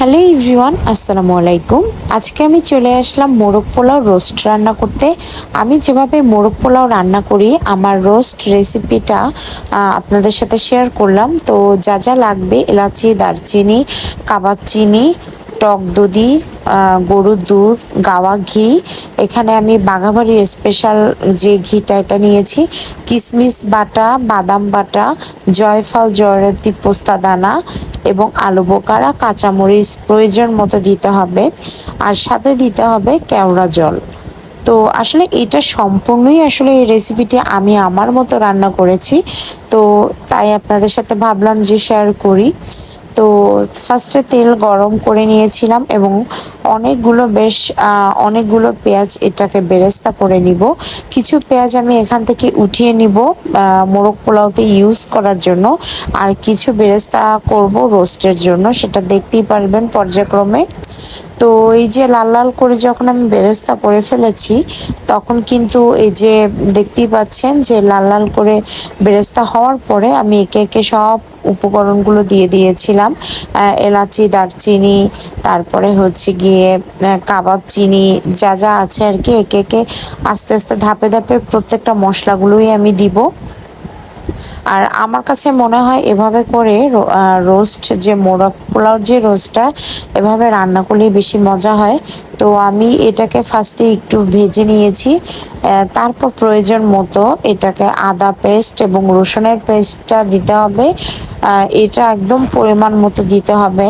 Hello everyone আসসালামু আলাইকুম। আজকে আমি চলে আসলাম মোরগ পোলাও রোস্ট রান্না করতে। আমি যেভাবে মোরগ পোলাও রান্না করি, আমার রোস্ট রেসিপিটা আপনাদের সাথে শেয়ার করলাম। তো যা যা লাগবে, এলাচি, দারচিনি, কাবাব চিনি টক দধি গরুর দুধ, গাওয়া ঘি। এখানে আমি বাঘাবাড়ির স্পেশাল যে ঘিটা এটা নিয়েছি কিশমিশ বাটা, বাদাম বাটা, জয়ফল, জয়রতি পোস্তা দানা এবং আলু বোকারা, কাঁচামরিচ প্রয়োজন মতো দিতে হবে। আর সাথে দিতে হবে কেওড়া জল। তো আসলে এটা সম্পূর্ণই আসলে এই রেসিপিটি আমি আমার মতো রান্না করেছি। তো তাই আপনাদের সাথে ভাবলাম যে শেয়ার করি। তো ফার্স্টে তেল গরম করে নিয়েছিলাম এবং অনেকগুলো বেশ অনেকগুলো পেঁয়াজ এটাকে বেরেস্তা করে নিব। কিছু পেঁয়াজ আমি এখান থেকে উঠিয়ে নিব মোরগ পোলাওতে ইউজ করার জন্য। আর কিছু বেরেস্তা করব রোস্টের জন্য, সেটা দেখতেই পারবেন পর্যায়ক্রমে। তো এই যে লাল লাল করে যখন আমি বেরেস্তা করে ফেলেছি, তখন কিন্তু এই যে দেখতেই পাচ্ছেন যে লাল লাল করে বেরেস্তা হওয়ার পরে আমি একে একে সব উপকরণগুলো দিয়ে দিয়েছিলাম এলাচি, দারচিনি, তারপরে হচ্ছে গিয়ে আহ, কাবাব চিনি যা যা আছে আর কি একে একে আস্তে আস্তে ধাপে ধাপে প্রত্যেকটা মশলাগুলোই আমি দিব। আর আমার কাছে মনে হয় এভাবে করে রোস্ট যে মোরগ পোলাওর যে রোস্টটা এভাবে রান্না করলে বেশি মজা হয়। তো আমি এটাকে ফার্স্টে একটু ভেজে নিয়েছি। তারপর প্রয়োজন মতো এটাকে আদা পেস্ট এবং রসুনের পেস্টটা দিতে হবে। এটা একদম পরিমাণ মতো দিতে হবে।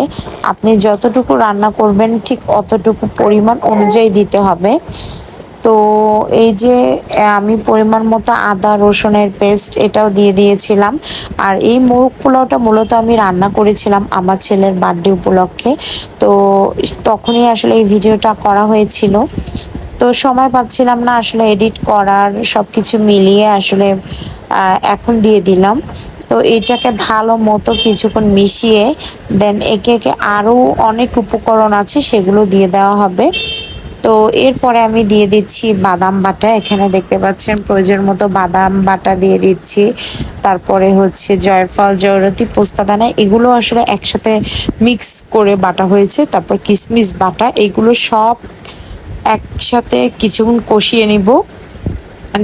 আপনি যতটুকু রান্না করবেন ঠিক অতটুকু পরিমাণ অনুযায়ী দিতে হবে। তো এই যে আমি পরিমাণ মতো আদা, রসুনের পেস্ট এটাও দিয়ে দিয়েছিলাম। আর এই মোরগ পোলাওটা মূলত আমি রান্না করেছিলাম আমার ছেলের বার্থডে উপলক্ষে। তো তখনই আসলে এই ভিডিওটা করা হয়েছিল। তো সময় পাচ্ছিলাম না আসলে এডিট করার সব কিছু মিলিয়ে আসলে এখন দিয়ে দিলাম। তো এটাকে ভালো মতো কিছুক্ষণ মিশিয়ে দেন একে একে আরও অনেক উপকরণ আছে সেগুলো দিয়ে দেওয়া হবে। তো এরপরে আমি দিয়ে দিচ্ছি বাদাম বাটা। এখানে দেখতে পাচ্ছেন প্রয়োজন মতো বাদাম বাটা দিয়ে দিচ্ছি। তারপরে হচ্ছে জয়ফল, জয়রতি, পোস্তাদানা, এগুলো আসলে একসাথে মিক্স করে বাটা হয়েছে। তারপর কিশমিশ বাটা, এগুলো সব একসাথে কিছুক্ষণ কষিয়ে নিব।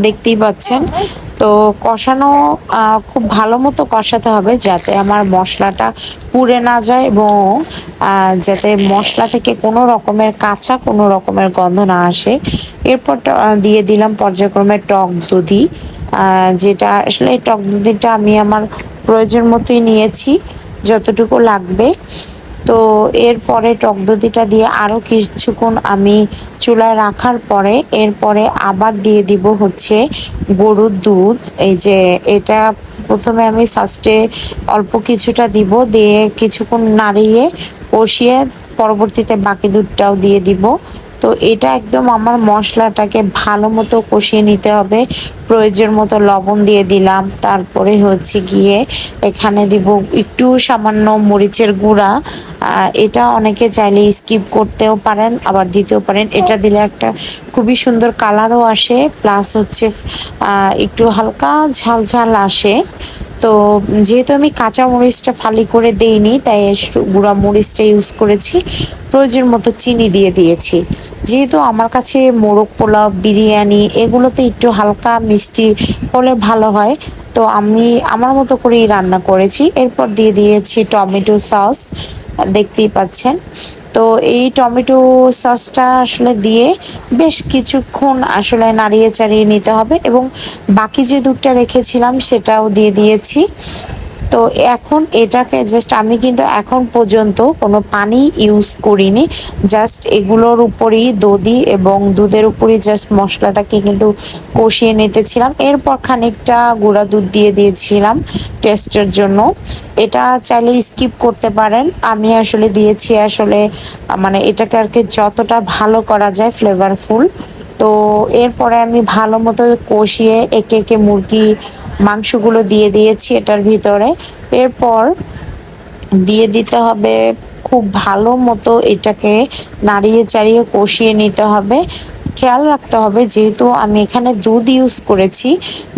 দেখতেই পাচ্ছেন তো কষানো খুব ভালো মতো কষাতে হবে যাতে আমার মশলাটা পুড়ে না যায় এবং যাতে মশলা থেকে কোনো রকমের কাঁচা কোনো রকমের গন্ধ না আসে। এরপর দিয়ে দিলাম পর্যায়ক্রমে টক দধি। যেটা আসলে টক দধিটা আমি আমার প্রয়োজন মতোই নিয়েছি, যতটুকু লাগবে। তো এরপরে টক দধিটা দিয়ে আরও কিছুক্ষণ আমি চুলায় রাখার পরে এরপরে আবার দিয়ে দিব হচ্ছে গরুর দুধ। এই যে এটা প্রথমে আমি ফার্স্টে অল্প কিছুটা দিব, দিয়ে কিছুক্ষণ নাড়িয়ে কষিয়ে পরবর্তীতে বাকি দুধটাও দিয়ে দিব। তো এটা একদম আমার মশলাটাকে ভালো মতো কষিয়ে নিতে হবে। প্রয়োজন মতো লবণ দিয়ে দিলাম। তারপরে হচ্ছে গিয়ে এখানে দিব একটু সামান্য মরিচের গুঁড়া। এটা অনেকে চাইলে স্কিপ করতেও পারেন, আবার দিতেও পারেন। এটা দিলে একটা খুবই সুন্দর কালারও আসে প্লাস হচ্ছে একটু হালকা ঝাল ঝাল আসে। তো যেহেতু আমি কাঁচা মরিচটা ফালি করে দেইনি, তাই গুঁড়া মরিচটা ইউজ করেছি। প্রয়োজন মতো চিনি দিয়ে দিয়েছি। যেহেতু আমার কাছে মোরগ পোলাও, বিরিয়ানি এগুলোতে একটু হালকা মিষ্টি হলে ভালো হয়, তো আমি আমার মতো করেই রান্না করেছি। এরপর দিয়ে দিয়েছি টমেটো সস, দেখতেই পাচ্ছেন। তো এই টমেটো সসটা আসলে দিয়ে বেশ কিছুক্ষণ আসলে নাড়িয়ে চাড়িয়ে নিতে হবে এবং বাকি যে দুধটা রেখেছিলাম সেটাও দিয়ে দিয়েছি। তো এখন এটাকে জাস্ট আমি কিন্তু এখন পর্যন্ত কোনো পানি ইউজ করিনি। জাস্ট এগুলোর উপরই দধি এবং দুধের উপরই জাস্ট মশলাটাকে কিন্তু কষিয়ে নিতেছিলাম। এরপর খানিকটা গুঁড়া দুধ দিয়ে দিয়েছিলাম টেস্টের জন্য। এটা চাইলে স্কিপ করতে পারেন। আমি আসলে দিয়েছি আসলে মানে এটাকে আর কি যতটা ভালো করা যায় ফ্লেভারফুল তো এরপরে আমি ভালো মতো কষিয়ে একে একে মুরগি মাংসগুলো দিয়ে দিয়েছি এটার ভিতরে। এরপর দিয়ে দিতে হবে খুব ভালো মতো এটাকে নাড়িয়ে চাড়িয়ে কষিয়ে নিতে হবে। খেয়াল রাখতে হবে যেহেতু আমি এখানে দুধ ইউজ করেছি।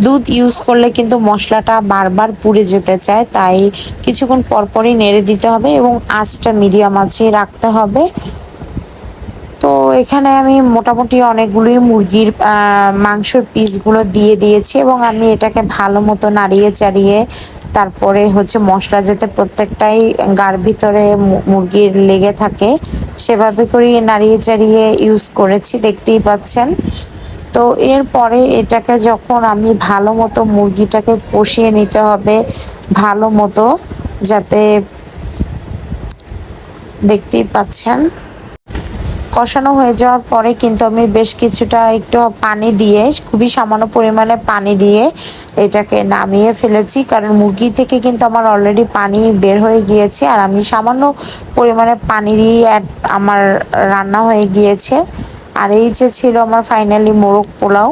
দুধ ইউজ করলে কিন্তু মশলাটা বারবার পুড়ে যেতে চায়, তাই কিছুক্ষণ পরপরই নেড়ে দিতে হবে এবং আঁচটা মিডিয়াম আঁচে রাখতে হবে। এখানে আমি মোটামুটি অনেকগুলোই মুরগির মাংসর পিসগুলো দিয়ে দিয়েছি এবং আমি এটাকে ভালো মতো নাড়িয়ে চাড়িয়ে তারপরে হচ্ছে মশলা যাতে প্রত্যেকটাই গার ভিতরে মুরগির লেগে থাকে, সেভাবে করে নাড়িয়ে চাড়িয়ে ইউজ করেছি, দেখতেই পাচ্ছেন। তো এরপরে এটাকে যখন আমি ভালো মতো মুরগিটাকে কষিয়ে নিতে হবে, ভালো মতো যাতে দেখতেই পাচ্ছেন। কষানো হয়ে যাওয়ার পরে কিন্তু আমি বেশ কিছুটা একটু পানি দিয়ে, খুবই সামান্য পরিমাণে পানি দিয়ে এটাকে নামিয়ে ফেলেছি। কারণ মুরগি থেকে কিন্তু আমার অলরেডি পানি বের হয়ে গিয়েছে আর আমি সামান্য পরিমাণে পানি দিয়ে আমার রান্না হয়ে গিয়েছে। আর এই যে ছিল আমার ফাইনালি মোরগ পোলাও।